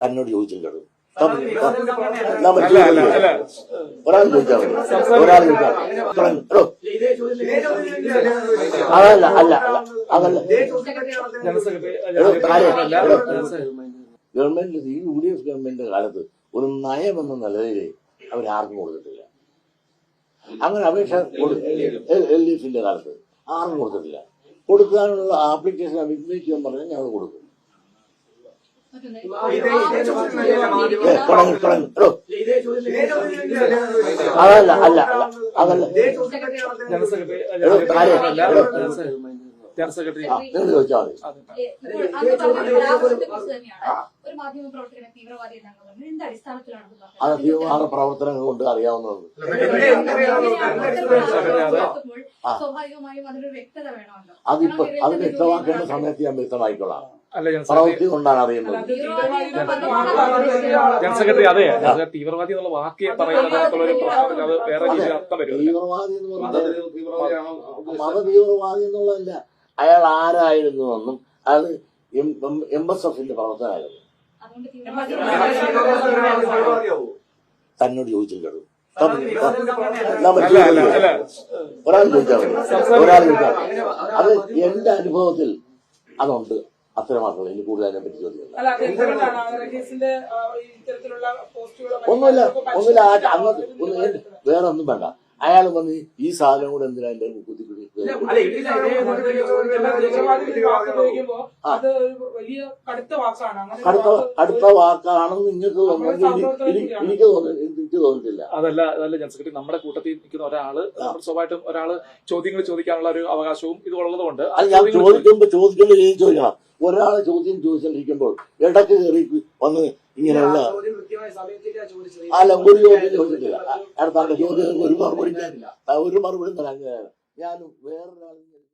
അല്ല അല്ല ഒരാൾ ചോദിച്ചാൽ ഒരാൾ ചോദിച്ചാൽ. അതല്ല അല്ല അല്ല അതല്ല ഗവൺമെന്റ് ഈ യു ഡി എഫ് ഗവൺമെന്റിന്റെ കാലത്ത് ഒരു നയം എന്ന നിലയിൽ അവരാർക്കും കൊടുത്തിട്ടില്ല അങ്ങനെ അപേക്ഷ എൽ ഡി എഫിന്റെ കാലത്ത് ആർക്കും കൊടുത്തിട്ടില്ല കൊടുക്കാനുള്ള ആപ്ലിക്കേഷൻ വിജ്ഞയിക്കാൻ പറഞ്ഞാൽ ഞങ്ങൾ കൊടുക്കും തുടങ്ങി തുടങ്ങി ഹലോ അതല്ല അല്ല അതല്ല ജനറൽ സെക്രട്ടറി ചോദിച്ചാൽ? അത് തീവ്രവാദ പ്രവർത്തനങ്ങൾ കൊണ്ട് അറിയാവുന്നത് അതിപ്പോ അത് വ്യക്തമാക്കേണ്ട സമയത്ത് ഞാൻ വ്യക്തമായിക്കൊള്ളാം അല്ല പ്രവൃത്തി കൊണ്ടാണ് അറിയുന്നത്. ജനറൽ സെക്രട്ടറി അതെ അത്. തീവ്രവാദി എന്നുള്ള വാക്ക് പറയുന്നതിനകത്തുള്ള ഒരു പ്രശ്നം അത് വേറെ രീതിയിൽ അർത്ഥം വരും തീവ്രവാദി എന്ന് പറഞ്ഞാൽ മതതീവ്രവാദി എന്നുള്ളതല്ല. അയാൾ ആരായിരുന്നു എന്നും അത് എം എസ് എഫിന്റെ പ്രവർത്തനായിരുന്നു അതുകൊണ്ട് തന്നോട് അല്ല ഒരാൾ ചോദിച്ചാൽ ഒരാൾ ചോദിച്ചാൽ അത് എന്റെ അനുഭവത്തിൽ അതുണ്ട്. അത്രമാത്രമേ ഇനി കൂടുതൽ അതിനെ പറ്റി ചോദിക്കുന്നത് ഒന്നുമില്ല ഒന്നുമില്ല അന്ന് വേറെ ഒന്നും വേണ്ട. അയാൾ വന്ന് ഈ സാധനം കൂടെ എന്തിനാ എന്റെ കുത്തി കടുത്ത വാക്കാണെന്ന് നിങ്ങൾക്ക് തോന്നുന്നത് എനിക്ക് എനിക്ക് എനിക്ക് തോന്നി തോന്നിട്ടില്ല അതല്ല അതല്ല ജനറൽ സെക്രട്ടറി നമ്മുടെ കൂട്ടത്തിൽ നിൽക്കുന്ന ഒരാൾ സ്വഭാവമായിട്ടും സ്വാഭാവികമായിട്ടും ഒരാൾ ചോദ്യങ്ങൾ ചോദിക്കാനുള്ള ഒരു അവകാശവും ഇത് ഉള്ളതുകൊണ്ട് ഞാൻ ചോദിക്കുമ്പോ ചോദിക്കേണ്ട രീതി ചോദിക്കണം ഒരാളെ ചോദ്യം ചോദിച്ചോണ്ടിരിക്കുമ്പോൾ ഇടയ്ക്ക് കയറി വന്ന് ഇങ്ങനെയുള്ള അല്ല ഒരു ചോദ്യം ചോദിച്ചിട്ടില്ല അടുത്ത ചോദ്യം ഒരു മറുപടി ഒരു മറുപടി തരാൻ ഞാൻ വേറൊരാൾ